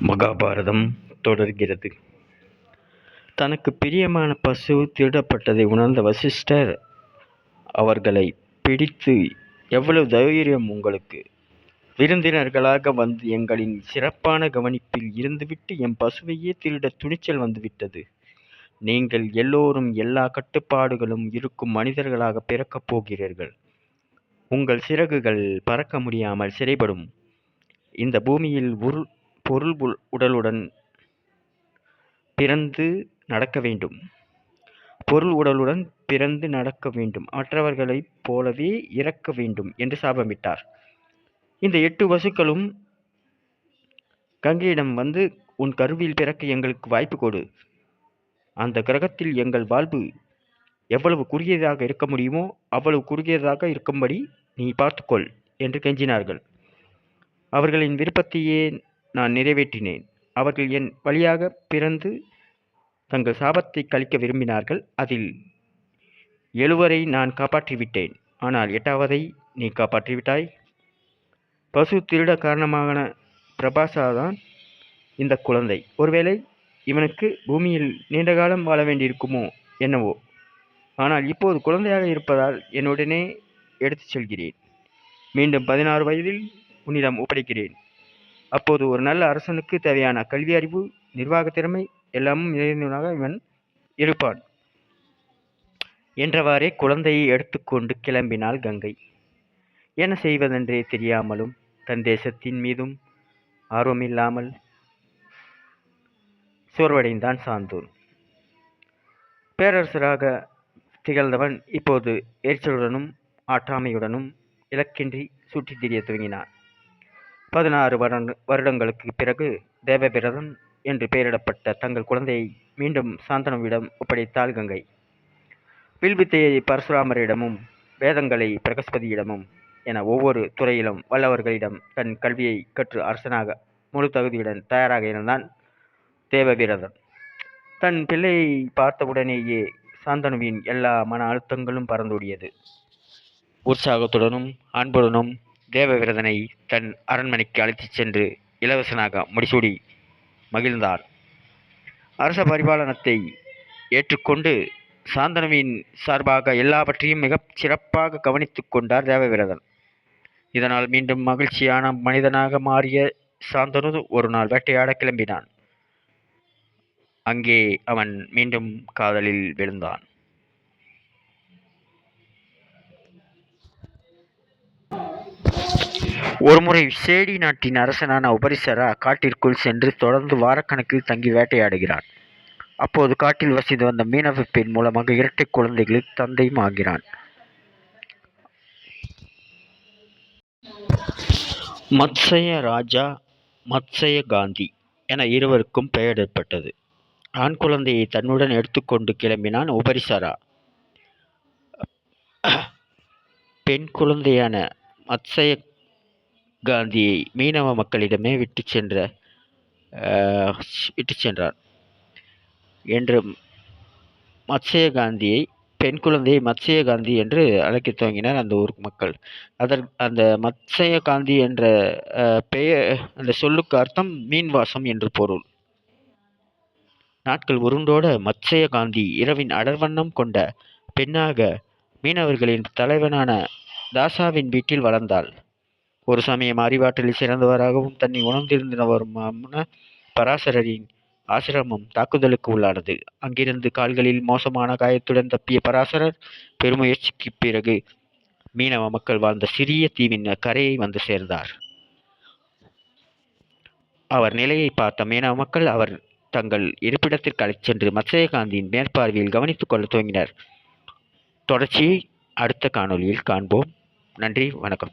மகாபாரதம் தொடர்கிறது. தனக்கு பிரியமான பசு திருடப்பட்டதை உணர்ந்த வசிஷ்டர் அவர்களை பிடித்து எவ்வளவு தைரியம் உங்களுக்கு? விருந்தினர்களாக வந்து எங்களின் சிறப்பான கவனிப்பில் இருந்துவிட்டு என் பசுவையே திருட துணிச்சல் வந்துவிட்டது. நீங்கள் எல்லோரும் எல்லா கட்டுப்பாடுகளும் இருக்கும் மனிதர்களாக பிறக்கப் போகிறீர்கள். உங்கள் சிறகுகள் பறக்க முடியாமல் சிறைபடும். இந்த பூமியில் உரு பொருள் உடலுடன் பிறந்து நடக்க வேண்டும். பொருள் உடலுடன் பிறந்து நடக்க வேண்டும். மற்றவர்களைப் போலவே இறக்க வேண்டும் என்று சாபமிட்டார். இந்த எட்டு வசுக்களும் கங்கையிடம் வந்து உன் கருவில் பிறக்க எங்களுக்கு வாய்ப்பு கொடு. அந்த கிரகத்தில் எங்கள் வாழ்வு எவ்வளவு குறுகியதாக இருக்க முடியுமோ அவ்வளவு குறுகியதாக இருக்கும்படி நீ பார்த்துக்கொள் என்று கெஞ்சினார்கள். அவர்களின் விருப்பத்தையே நான் நிறைவேற்றினேன். அவர்கள் என் வழியாக பிறந்து தங்கள் சாபத்தை கழிக்க விரும்பினார்கள். அதில் எழுவரை நான் காப்பாற்றிவிட்டேன். ஆனால் எட்டாவதை நீ காப்பாற்றிவிட்டாய். பசு திருட காரணமான பிரபாசாதான் இந்த குழந்தை. ஒருவேளை இவனுக்கு பூமியில் நீண்ட காலம் வாழ வேண்டியிருக்குமோ என்னவோ. ஆனால் இப்போது குழந்தையாக இருப்பதால் என்னுடனே எடுத்துச் செல்கிறேன். மீண்டும் பதினாறு வயதில் உன்னிடம் ஒப்படைக்கிறேன். அப்போது ஒரு நல்ல அரசனுக்கு தேவையான கல்வி அறிவு நிர்வாக திறமை எல்லாமும் நிறைந்தவனாக இவன் இருப்பான். என்றவாறே குழந்தையை எடுத்துக்கொண்டு கிளம்பினாள் கங்கை. என்ன செய்வதென்றே தெரியாமலும் தன் தேசத்தின் மீதும் ஆர்வமில்லாமல் சோர்வடைந்தான் சாந்தூர். பேரரசராக திகழ்ந்தவன் இப்போது எரிச்சலுடனும் ஆற்றாமையுடனும் இலக்கின்றி சுற்றித் திரிய துவங்கினான். பதினாறு வருடங்களுக்கு பிறகு தேவபிரதன் என்று பெயரிடப்பட்ட தங்கள் குழந்தையை மீண்டும் சாந்தனுவிடம் ஒப்படைத்தாள் கங்கை. வில்வித்தையை பரசுராமரிடமும் வேதங்களை பிரகஸ்பதியிடமும் என ஒவ்வொரு துறையிலும் வல்லவர்களிடம் தன் கல்வியை கற்று அரசனாக முழு தகுதியுடன் தயாராக இருந்தான் தேவபிரதன். தன் பிள்ளையை பார்த்தவுடனேயே சாந்தனுவின் எல்லா மன அழுத்தங்களும் பறந்தோடியது உற்சாகத்துடனும் அன்புடனும் தேவவிரதனை தன் அரண்மனைக்கு அழைத்துச் சென்று இளவரசனாக முடிசூடி மகிழ்ந்தான் அரச பரிபாலனத்தை ஏற்றுக்கொண்டு சாந்தனுவின் சார்பாக எல்லாவற்றையும் மிக சிறப்பாக கவனித்துக் கொண்டார் தேவவிரதன். இதனால் மீண்டும் மகிழ்ச்சியான மனிதனாக மாறிய சாந்தனு ஒரு நாள் வேட்டையாட கிளம்பினான். அங்கே அவன் மீண்டும் காதலில் விழுந்தான். ஒருமுறை சேடி நாட்டின் அரசனான உபரிசரா காட்டிற்குள் சென்று தொடர்ந்து வாரக்கணக்கில் தங்கி வேட்டையாடுகிறான். அப்போது காட்டில் வசித்து வந்த மீனவ பெண் மூலமாக இரட்டை குழந்தைகளுக்கு தந்தையும் ஆகிறான். மத்சய ராஜா மத்சய காந்தி என இருவருக்கும் பெயரிடப்பட்டது ஆண் குழந்தையை தன்னுடன் எடுத்துக்கொண்டு கிளம்பினான் உபரிசரா. பெண் குழந்தையான மத்சய காந்தியை மீனவ மக்களிடமே விட்டு சென்ற விட்டு சென்றார் என்று மத்சய காந்தியை பெண் குழந்தையை மத்சய காந்தி என்று அழைக்க துவங்கினர் அந்த ஊர் மக்கள். அதற் அந்த மத்சய காந்தி என்ற பெயர் அந்த சொல்லுக்கு அர்த்தம் மீன்வாசம் என்று பொருள். நாட்கள் உருண்டோட மத்சய காந்தி இரவின் அடர்வண்ணம் கொண்ட பெண்ணாக மீனவர்களின் தலைவனான தாசாவின் வீட்டில் வளர்ந்தாள். ஒரு சமயம் அறிவாற்றலில் சிறந்தவராகவும் தன்னை உணர்ந்திருந்தவருமான பராசரரின் ஆசிரமம் தாக்குதலுக்கு உள்ளானது. அங்கிருந்து கால்களில் மோசமான காயத்துடன் தப்பிய பராசரர் பெருமுயற்சிக்கு பிறகு மீனவ மக்கள் வாழ்ந்த சிறிய தீவின் கரையை வந்து சேர்ந்தார். அவர் நிலையை பார்த்த மீனவ மக்கள் அவர் தங்கள் இருப்பிடத்திற்கு அழைத்து சென்று மத்சயகாந்தியின் மேற்பார்வையில் கவனித்துக் கொள்ள துவங்கினர். தொடர்ச்சியை அடுத்த காணொலியில் காண்போம். நன்றி வணக்கம்.